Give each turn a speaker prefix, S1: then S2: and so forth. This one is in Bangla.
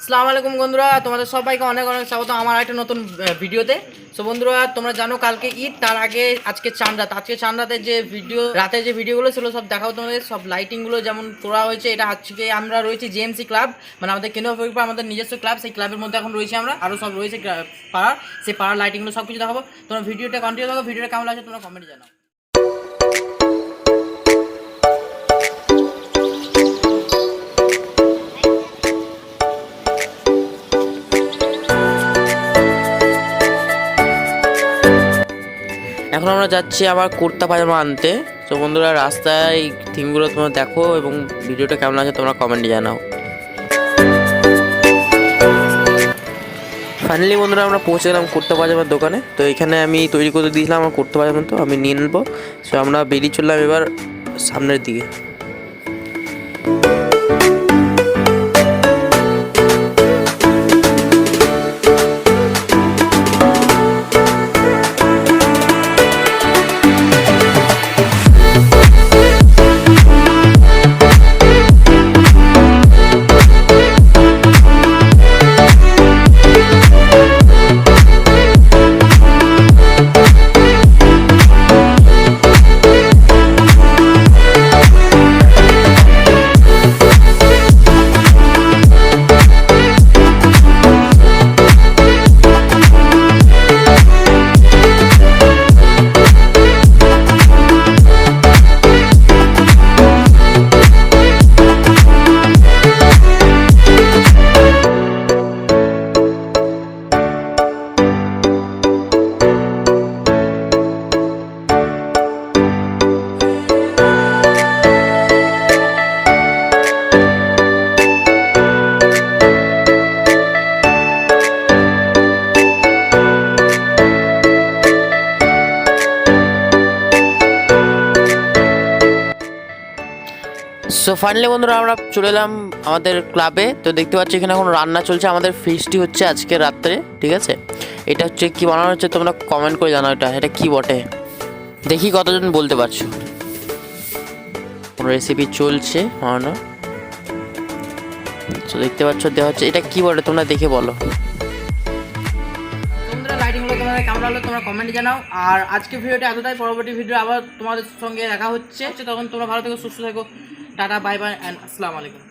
S1: আসসালামু আলাইকুম বন্ধুরা, তোমাদের সবাইকে অনেক অনেক স্বাগত আমার একটা নতুন ভিডিওতে। সো বন্ধুরা, তোমরা জানো কালকে ঈদ, তার আগে আজকে চাঁদ রাত। আজকে চাঁদ রাতের যে ভিডিও, রাতে যে ভিডিওগুলো ছিল, সব দেখাও তোমাদের, সব লাইটিংগুলো যেমন করা হয়েছে, এটা আজকে আমরা রয়েছি জেএমসি ক্লাব মানে আমাদের ফরিদপুর আমাদের নিজস্ব ক্লাব সেই ক্লাবের মধ্যে এখন রয়েছি আমরা। আরও সব রয়েছে পাড়ার, সেই পাড়ার লাইটিংগুলো সব কিছু দেখাবো। তোমরা ভিডিওটা কন্টিনিউ দেখো ভিডিওটা কেমন লাগছে তোমরা কমেন্টে জানাও। এখন আমরা যাচ্ছি আবার কুর্তা পাজামা আনতে। তো বন্ধুরা, রাস্তায় থিমগুলো তোমরা দেখো এবং ভিডিওটা কেমন আছে তোমরা কমেন্টে জানাও। ফাইনালি বন্ধুরা, আমরা পৌঁছে গেলাম কুর্তা পাজামার দোকানে। তো এখানে আমি তৈরি করে দিয়েছিলাম আমার কুর্তা পাজামা, তো আমি নিয়ে নেব। সো আমরা বেরিয়ে চললাম এবার সামনের দিকে। সো ফাইনালি বন্ধুরা, আমরা চলে এলাম আমাদের ক্লাবে তো দেখতে পাচ্ছি, এখানে এখন রান্না চলছে। আমাদের ফিস্টটি হচ্ছে আজকে রাত্রে, ঠিক আছে? এটা হচ্ছে কি বানানো হচ্ছে, তোমরা কমেন্ট করে জানাও এটা। এটা কি বটে? দেখি কতজন বলতে পারছ। রেসিপি চলছে, বানানো। তো দেখতে পাচ্ছ, দেওয়া হচ্ছে। এটা কি বলে তোমরা দেখে বলো। লাইটিংগুলো তোমাদের কেমন লাগল, তোমরা কমেন্টে জানাও। আর আজকে ভিডিওটা এতটাই। পরবর্তী ভিডিও আবার তোমাদের সঙ্গে দেখা হচ্ছে। তখন তোমরা ভালো থেকো, সুস্থ থেকো। টাটা বাই বাই অ্যান্ড আসসালামু আলাইকুম